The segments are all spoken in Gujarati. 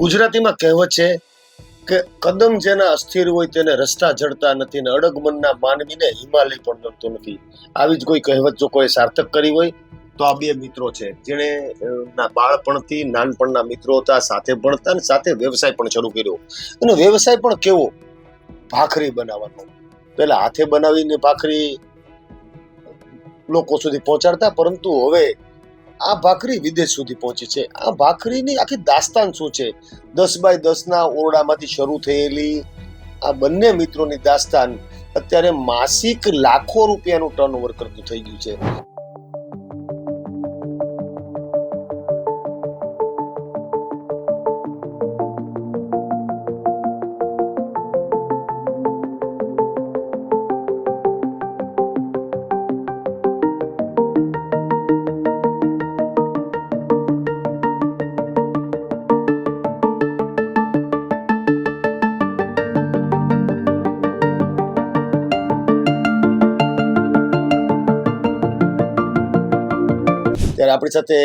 ગુજરાતીમાં કહેવત છે કે કદમ જેના અસ્થિર હોય તેને રસ્તા જડતા નથી ને અડગ મનના માનવીને હિમાલય પણ નડતો નથી. આવી જ કોઈ કહેવત જો કોઈ સાર્થક કરી હોય, તો આ બે મિત્રો છે. જેણે બાળપણથી નાનપણના મિત્રો હતા, સાથે ભણતા અને સાથે વ્યવસાય પણ શરૂ કર્યો. અને વ્યવસાય પણ કેવો? ભાખરી બનાવવાનો. પહેલા હાથે બનાવીને ભાખરી લોકો સુધી પહોંચાડતા, પરંતુ હવે આ ભાખરી વિદેશ સુધી પહોંચી છે. આ ભાખરીની આખી દાસ્તાન શું છે? દસ બાય દસના ઓરડામાંથી શરૂ થયેલી આ બંને મિત્રોની દાસ્તાન અત્યારે માસિક લાખો રૂપિયાનું ટર્નઓવર કરતું થઈ ગયું છે. આપણી સાથે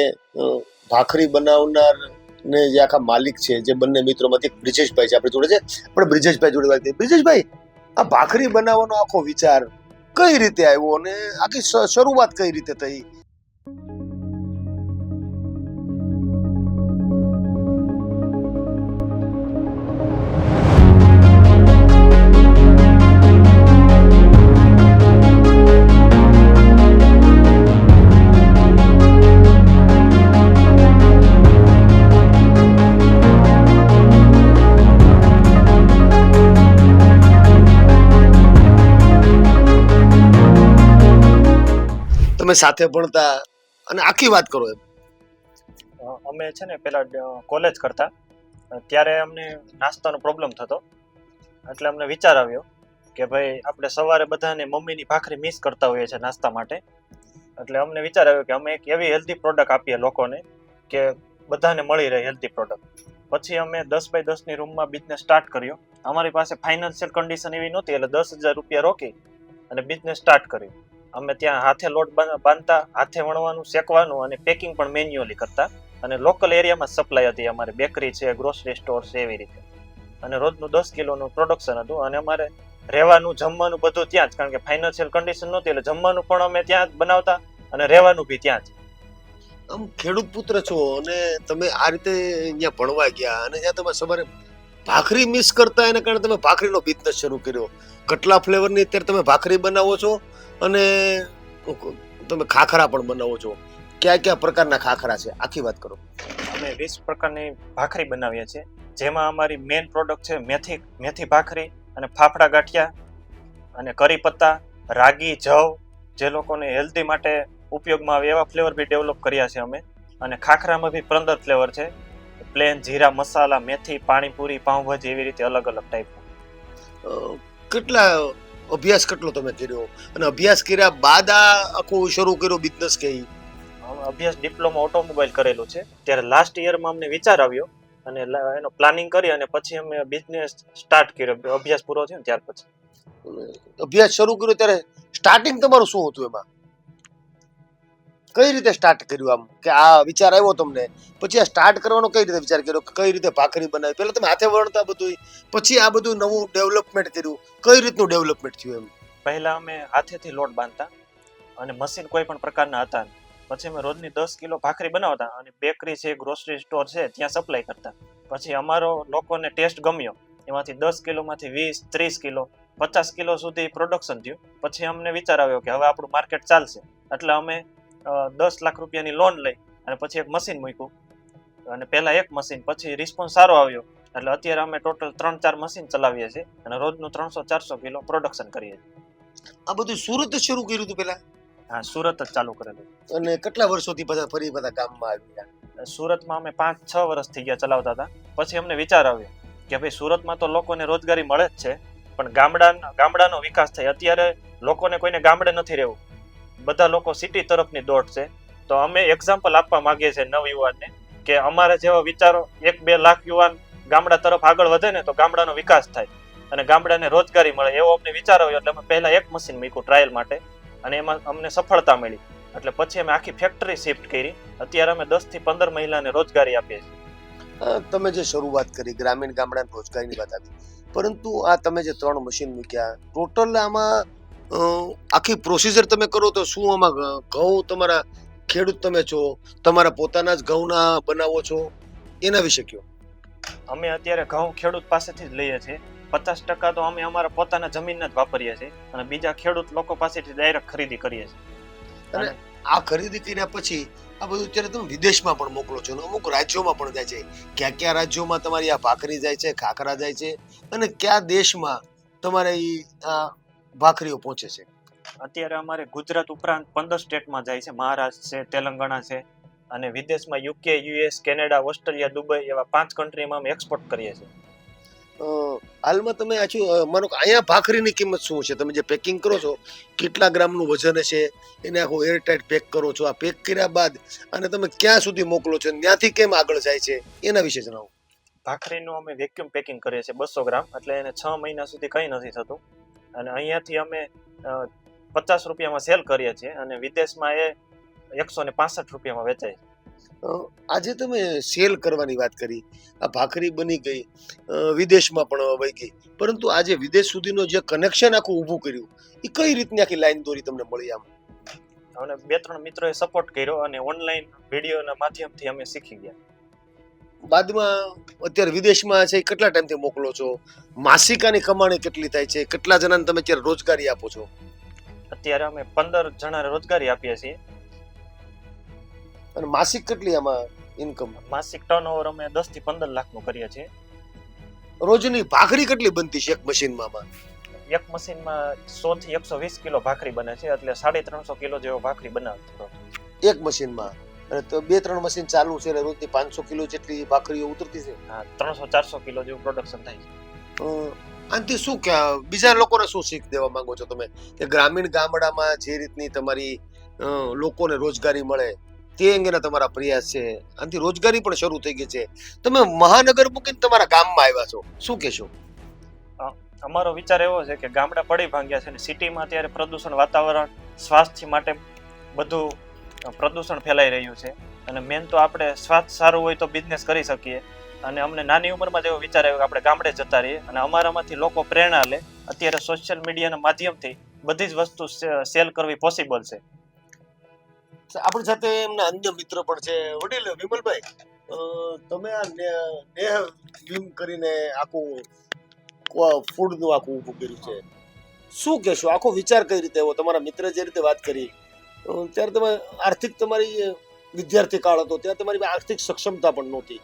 ભાખરી બનાવનાર ને જે આખા માલિક છે, જે બંને મિત્રોમાંથી બ્રિજેશભાઈ છે, આપણી જોડે છે. પણ બ્રિજેશભાઈ જોડે વાત બ્રિજેશભાઈ, આ ભાખરી બનાવવાનો આખો વિચાર કઈ રીતે આવ્યો અને આખી શરૂઆત કઈ રીતે થઈ? તમે સાથે ભણતા અને આખી વાત કરો એમ. અમે છે ને પેલા કોલેજ કરતા. ત્યારે અમને નાસ્તાનો પ્રોબ્લેમ થતો. એટલે અમને વિચાર આવ્યો કે ભાઈ આપણે સવારે બધાને મમ્મીની ભાખરી મિસ કરતા હોઈએ છીએ નાસ્તા માટે. એટલે અમને વિચાર આવ્યો કે અમે એક એવી હેલ્ધી પ્રોડક્ટ આપીએ લોકોને કે બધાને મળી રહે હેલ્ધી પ્રોડક્ટ પછી અમે દસ બાય દસની રૂમમાં બિઝનેસ સ્ટાર્ટ કર્યો. અમારી પાસે ફાઇનાન્શિયલ કન્ડિશન એવી નહોતી, એટલે દસ હજાર રૂપિયા રોકી અને બિઝનેસ સ્ટાર્ટ કર્યો. અમે ત્યાં હાથે લોટ બાંધતા, હાથે વણવાનું, શેકવાનું અને પેકિંગ પણ મેન્યુઅલી કરતા. અને લોકલ એરિયામાં સપ્લાય હતી. અમારે બેકરી છે ગ્રોસરી સ્ટોર છે, એવી રીતે. અને રોજનું દસ કિલોનું પ્રોડક્શન હતું. અને અમારે રહેવાનું, જમવાનું બધું ત્યાં જ. કારણ કે ફાઇનાન્શિયલ કન્ડિશન નહોતી એટલે જમવાનું પણ અમે ત્યાં જ બનાવતા અને રહેવાનું બી ત્યાં જ. આમ ખેડૂત પુત્ર છો અને તમે આ રીતે અહીંયા ભણવા ગયા અને ત્યાં તમે સવારે ભાખરી મિસ કરતા એના કારણે તમે ભાખરીનો બિઝનેસ શરૂ કર્યો. કેટલા ફ્લેવરની અત્યારે તમે ભાખરી બનાવો છો અને તમે ખાખરા પણ બનાવો છો? કયા કયા પ્રકારના ખાખરા છે? આખી વાત કરો. અમે વીસ પ્રકારની ભાખરી બનાવીએ છીએ. જેમાં અમારી મેઇન પ્રોડક્ટ છે મેથી મેથી ભાખરી અને ફાફડા ગાંઠિયા અને કરી પત્તા રાગી જવ જે લોકોને હેલ્ધી માટે ઉપયોગમાં આવે એવા ફ્લેવર બી ડેવલપ કર્યા છે અમે. અને ખાખરામાં બી પંદર ફ્લેવર છે. પ્લેન જીરા મસાલા મેથી પાણીપુરી પાઉંભાજી એવી રીતે અલગ અલગ ટાઈપ અ, કેટલા અભ્યાસ કેટલો તમે કર્યો? અને અભ્યાસ કર્યા બાદ આ આખું શરૂ કર્યો બિઝનેસ કે? અભ્યાસ ડિપ્લોમા ઓટોમોબાઈલ કરેલો છે. ત્યારે લાસ્ટ યરમાં અમને વિચાર આવ્યો અને એનો પ્લાનિંગ કરી અને પછી અમે બિઝનેસ સ્ટાર્ટ કર્યો. અભ્યાસ પૂરો થયો ત્યાર પછી. અભ્યાસ શરૂ કર્યો ત્યારે સ્ટાર્ટિંગ તમારું શું હતું એમાં? કઈ રીતે સ્ટાર્ટ કર્યું આમ? કે આ વિચાર આવ્યો તમને? પછી આ સ્ટાર્ટ કરવાનો કઈ રીતે વિચાર કર્યો? કઈ રીતે ભાખરી બનાવી? પહેલા તમે હાથે વણતા બધું પછી આ બધું નવું ડેવલપમેન્ટ કર્યું. કઈ રીતનું ડેવલપમેન્ટ થયું એમ? પહેલા અમે હાથેથી લોટ બાંધતા અને મશીન કોઈ પણ પ્રકારના હતા પછી અમે રોજની દસ કિલો ભાખરી બનાવતા અને બેકરી છે ગ્રોસરી સ્ટોર છે, ત્યાં સપ્લાય કરતા. પછી અમારો લોકોને ટેસ્ટ ગમ્યો. એમાંથી દસ કિલોમાંથી વીસ, ત્રીસ કિલો, પચાસ કિલો સુધી પ્રોડક્શન થયું. પછી અમને વિચાર આવ્યો કે હવે આપણું માર્કેટ ચાલશે. એટલે અમે દસ લાખ રૂપિયાની લોન લઈ અને પછી એક મશીન મૂક્યું. અને પહેલાં એક મશીન પછી રિસ્પોન્સ સારો આવ્યો. એટલે અત્યારે અમે ટોટલ ત્રણ ચાર મશીન ચલાવીએ છીએ અને રોજનું ત્રણસો ચારસો કિલો પ્રોડક્શન કરીએ છીએ. આ બધું સુરત શરૂ કર્યું હતું પહેલાં? હા સુરત જ ચાલુ કરેલું. અને કેટલા વર્ષોથી બધા ફરી બધા ગામમાં આવ્યા સુરતમાં અમે પાંચ છ વર્ષ થઈ ગયા ચલાવતા હતા. પછી અમને વિચાર આવ્યો કે ભાઈ સુરતમાં તો લોકોને રોજગારી મળે જ છે પણ ગામડા ગામડાનો વિકાસ થાય. અત્યારે લોકોને કોઈને ગામડે નથી રહેવું. બધા લોકો સિટી તરફની દોડ છે. તો અમે એક્ઝામ્પલ આપવા માંગીએ છીએ નવ યુવાનને કે અમારા જેવા વિચારો એક બે લાખ યુવાન ગામડા તરફ આગળ વધે ને તો ગામડાનો વિકાસ થાય અને ગામડાને રોજગારી મળે એવો અમને વિચાર આવ્યો એટલે અમે પહેલાં એક મશીન મૂક્યું ટ્રાયલ માટે અને એમાં અમને સફળતા મળી. એટલે પછી અમે આખી ફેક્ટરી શિફ્ટ કરી. અત્યારે અમે દસથી પંદર મહિલાને રોજગારી આપીએ છીએ. તમે જે શરૂઆત કરી, ગ્રામીણ ગામડાની રોજગારીની વાત આવી પરંતુ આ તમે જે ત્રણ મશીન મૂક્યા ટોટલ આમાં આખી પ્રોસીજર તમે કરો તો શું આમાં ઘઉં તમારા ખેડૂત તમે છો તમારા પોતાના જ ઘઉંના બનાવો છો એના વિશે કયો? અમે અત્યારે ઘઉં ખેડૂત પાસેથી જ લઈએ છીએ. પચાસ ટકા તો અમે અમારા પોતાના જમીનના જ વાપરીએ છીએ અને બીજા ખેડૂત લોકો પાસેથી ડાયરેક્ટ ખરીદી કરીએ છીએ. અને આ ખરીદી કર્યા પછી આ બધું અત્યારે તમે વિદેશમાં પણ મોકલો છો અને અમુક રાજ્યોમાં પણ જાય છે. ક્યાં ક્યાં રાજ્યોમાં તમારી આ ભાખરી જાય છે ખાખરા જાય છે અને કયા દેશમાં તમારે એ આ ભાખરીઓ પહોંચે છે. અત્યારે અમારે ગુજરાત ઉપરાંત પંદર સ્ટેટમાં જાય છે. મહારાષ્ટ્ર છે તેલંગાણા છે અને વિદેશમાં UK US Canada Australia Dubai એવા પાંચ કન્ટ્રીમાં અમે એક્સપોર્ટ કરીએ છીએ. હાલમાં તમે આછું માનો કે અહીંયા ભાખરીની કિંમત શું છે? તમે જે પેકિંગ કરો છો કેટલા ગ્રામનું વજન છે? એને આખું એરટાઇટ પેક કરો છો આ પેક કર્યા બાદ અને તમે ક્યાં સુધી મોકલો છો? ત્યાંથી કેમ આગળ જાય છે? એના વિશે જણાવો. ભાખરીનું અમે વેક્યુમ પેકિંગ કરીએ છીએ બસો ગ્રામ એટલે એને છ મહિના સુધી કંઈ નથી થતું. અને અહીંયાથી અમે પચાસ રૂપિયામાં સેલ કરીએ છીએ અને વિદેશમાં એ એકસો ને પાસઠ રૂપિયામાં વેચાય છે. આજે તમે સેલ કરવાની વાત કરી. આ ભાખરી બની ગઈ વિદેશમાં પણ વહી ગઈ. પરંતુ આજે વિદેશ સુધીનો જે કનેક્શન આખું ઊભું કર્યું એ કઈ રીતની આખી લાઈન દોરી તમને મળી આમ? અને બે ત્રણ મિત્રોએ સપોર્ટ કર્યો અને ઓનલાઈન વિડીયોના માધ્યમથી અમે શીખી ગયા. બાદમાં અત્યારે વિદેશમાં છે કેટલા ટાઈમથી મોકલો છો? માસિકાની કમાણી કેટલી થાય છે? કેટલા જણાને તમે અત્યારે રોજગારી આપો છો? અત્યારે અમે પંદર જણાને રોજગારી આપીએ છીએ. અને માસિક કેટલી આમાં ઇન્કમ માસિક ટર્નઓવર અમે દસથી પંદર લાખનું કરીએ છીએ. રોજની ભાખરી કેટલી બનતી છે એક મશીનમાં આમાં? એક મશીનમાં સો થી એકસો વીસ કિલો ભાખરી બને છે એટલે સાડી ત્રણસો કિલો જેવો ભાખરી બનાવતો એક મશીનમાં તો બે ત્રણ મશીન ચાલુ છે એટલે રોજની પાંચસો કિલો જેટલી ભાખરીઓ ઉતરતી છે. હા ત્રણસો ચારસો કિલો જેવું પ્રોડક્શન થાય છે. આનાથી શું કે બીજા લોકોને શું શીખ દેવા માંગો છો તમે? કે ગ્રામીણ ગામડામાં જે રીતની તમારી લોકોને રોજગારી મળે તે અંગેના તમારા પ્રયાસ છે. આનાથી રોજગારી પણ શરૂ થઈ ગઈ છે. તમે મહાનગર મૂકીને તમારા ગામમાં આવ્યા છો. શું કહેશો? અમારો વિચાર એવો છે કે ગામડા પડી ભાંગ્યા છે અને સિટીમાં અત્યારે પ્રદૂષણ વાતાવરણ સ્વાસ્થ્ય માટે બધું પ્રદૂષણ ફેલાઈ રહ્યું છે. અને મેન તો આપણે સ્વાસ્થ્ય સારું હોય તો બિઝનેસ કરી શકીએ. અને અમને નાની ઉંમરમાં જ એવો વિચાર આવ્યો કે આપણે ગામડે જતા રહીએ. અને અમારામાંથી લોકો પ્રેરણા લે. અત્યારે સોશિયલ મીડિયાના માધ્યમથી બધી જ વસ્તુ સેલ કરવી પોસિબલ છે. આપણી સાથે એમના અન્ય મિત્ર પણ છે. વડીલ, વિમલભાઈ તમે આ નેહ વિમ કરીને આખું ફૂડનું આખું ઊભું કર્યું છે. શું કહેશો? આખો વિચાર કઈ રીતે એવો તમારા મિત્ર જે રીતે વાત કરી. ત્યારે તમે આર્થિક તમારી વિદ્યાર્થી કાળ હતો ત્યાં તમારી આર્થિક સક્ષમતા પણ નહોતી.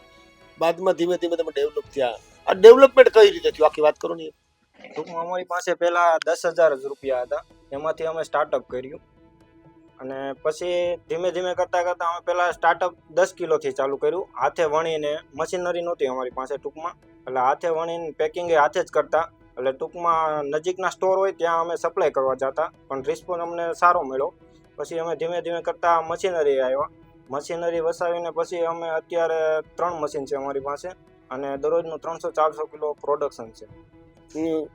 બાદમાં ધીમે ધીમે તમે ડેવલપ થયા. આ ડેવલપમેન્ટ કઈ રીતે થયું? આખી વાત કરો ને. ટૂંકમાં અમારી પાસે પહેલા દસ હજાર જ રૂપિયા હતા. એમાંથી અમે સ્ટાર્ટઅપ કર્યું. અને પછી ધીમે ધીમે કરતાં કરતાં અમે પહેલા સ્ટાર્ટઅપ દસ કિલોથી ચાલુ કર્યું. હાથે વણીને મશીનરી નહોતી અમારી પાસે ટૂંકમાં. એટલે હાથે વણીને પેકિંગ હાથે જ કરતા. એટલે ટૂંકમાં નજીકના સ્ટોર હોય ત્યાં અમે સપ્લાય કરવા જતા. પણ રિસ્પોન્સ અમને સારો મળ્યો. પછી અમે ધીમે ધીમે કરતાં મશીનરી આવ્યા. મશીનરી વસાવીને પછી અમે અત્યારે ત્રણ મશીન છે અમારી પાસે અને દરરોજનું ત્રણસો ચારસો કિલો પ્રોડક્શન છે.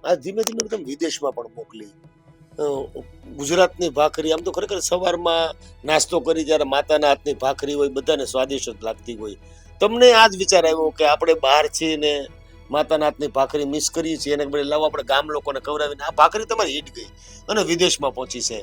આ ધીમે ધીમે તમે વિદેશમાં પણ મોકલી. ગુજરાતની ભાખરી, આમ તો ખરેખર સવારમાં નાસ્તો કરી જ્યારે માતાના હાથની ભાખરી હોય, બધાને સ્વાદિષ્ટ લાગતી હોય. તમને આ જ વિચાર આવ્યો કે આપણે બહાર છીએ ને માતાના હાથની ભાખરી મિસ કરીએ છીએ એને બદલે લાવો, આપણે ગામ લોકોને ખવડાવીને, આ ભાખરી તમારી હિટ ગઈ અને વિદેશમાં પહોંચી છે.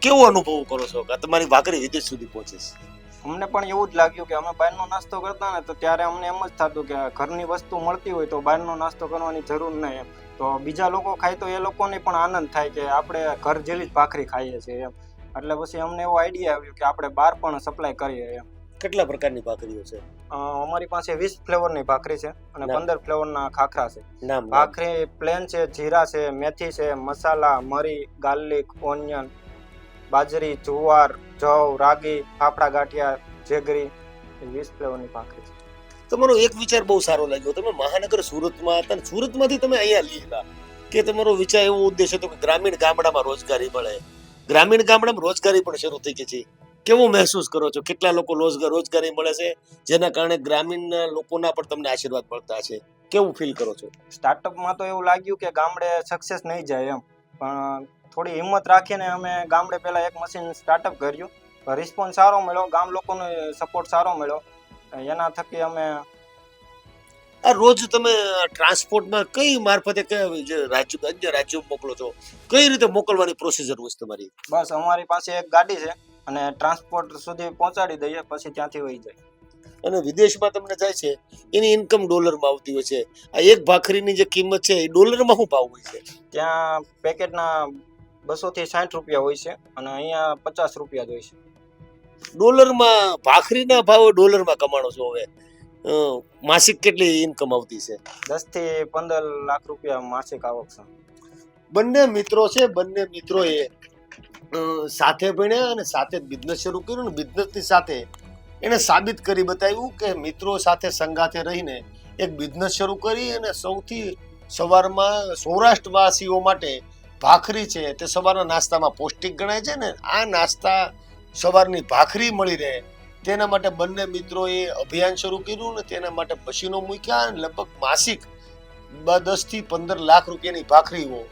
કેવો અનુભવ કરો છો કે તમારી ભાખરી વિદેશ સુધી પહોંચે છે? અમને પણ એવું જ લાગ્યું કે અમે બહારનો નાસ્તો કરતા ને તો ત્યારે અમને એમ જ થતું કે ઘરની વસ્તુ મળતી હોય તો બહારનો નાસ્તો કરવાની જરૂર નહીં એમ. તો બીજા લોકો ખાય તો એ લોકોને પણ આનંદ થાય કે આપણે ઘર જેવી જ ભાખરી ખાઈએ છીએ એમ. એટલે પછી અમને એવો આઈડિયા આવ્યો કે આપણે બહાર પણ સપ્લાય કરીએ એમ. કેટલા પ્રકારની ભાખરીઓ છે? અ, અમારી પાસે વીસ ફ્લેવરની ભાખરી છે અને. પંદર ફ્લેવરના ખાખરા છે. ભાખરી પ્લેન છે જીરા છે મેથી છે મસાલા મરી ગાર્લિક ઓનિયન બાજરી જુવાર જવ રાગી ફાફડા ગાંઠિયા જેગરી એ વીસ ફ્લેવરની ભાખરી છે. તમારો એક વિચાર બહુ સારો લાગ્યો. તમે મહાનગર સુરતમાં હતા સુરતમાંથી તમે અહીંયા લીધા. કે તમારો વિચાર એવો ઉદ્દેશ હતો કે ગ્રામીણ ગામડામાં રોજગારી મળે. ગ્રામીણ ગામડામાં રોજગારી પણ શરૂ થઈ ગઈ છે. કેવું મહેસૂસ કરો છો? કેટલા લોકો રોજગાર રોજગારી મળે છે? જેના કારણે ગ્રામીણ લોકોના પણ તમને આશીર્વાદ મળતા છે. કેવું ફીલ કરો છો? સ્ટાર્ટઅપમાં તો એવું લાગ્યું કે ગામડે સક્સેસ નહીં જાય એમ. પણ થોડી હિંમત રાખીને અમે ગામડે પહેલાં એક મશીન સ્ટાર્ટઅપ કર્યું. રિસ્પોન્સ સારો મળ્યો ગામ લોકોનો સપોર્ટ સારો મળ્યો. એના થકી અમે આ રોજ તમે ટ્રાન્સપોર્ટમાં કઈ મારફતે કયા જે રાજ્ય અન્ય રાજ્યો મોકલો છો? કઈ રીતે મોકલવાની પ્રોસીજર હોય તમારી? બસ અમારી પાસે એક ગાડી છે અને ટ્રાન્સપોર્ટ સુધી પહોંચાડી દઈએ પછી ત્યાંથી વહી જાય. અને વિદેશમાં તમને જાય છે એની ઇન્કમ ડોલરમાં આવતી હોય છે. આ એક ભાખરીની જે કિંમત છે એ ડોલરમાં શું ભાવ હોય છે? ત્યાં પેકેટના બસો થી સાઠ રૂપિયા હોય છે અને અહીંયા પચાસ રૂપિયા જ હોય છે. ડોલરમાં ભાખરીના ભાવે ડોલરમાં કમાણો છો હવે? માસિક કેટલી ઇન્કમ આવતી છે? દસથી પંદર લાખ રૂપિયા માસિક આવક છે. બંને મિત્રો છે બંને મિત્રોએ સાથે ભણ્યા અને સાથે બિઝનેસ શરૂ કર્યું ને બિઝનેસની સાથે એને સાબિત કરી બતાવ્યું કે મિત્રો સાથે સંગાથે રહીને એક બિઝનેસ શરૂ કરી અને સૌથી સવારમાં સૌરાષ્ટ્રવાસીઓ માટે ભાખરી છે તે સવારના નાસ્તામાં પૌષ્ટિક ગણાય છે ને, આ નાસ્તા સવારની ભાખરી મળી રહે. તેના માટે બંને મિત્રોએ અભિયાન શરૂ કર્યું ને તેના માટે પછીનો મૂક્યા અને લગભગ માસિક બ- દસથી પંદર લાખ રૂપિયાની ભાખરીઓ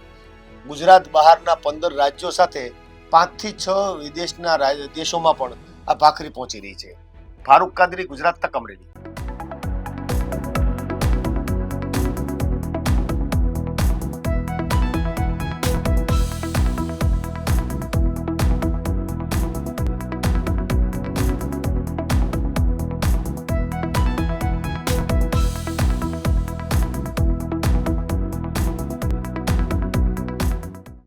ગુજરાત બહારના પંદર રાજ્યો સાથે પાંચથી છ વિદેશના દેશોમાં પણ આ ભાખરી પહોંચી રહી છે. ફારૂક કાદરી, ગુજરાત તક અમરેલી.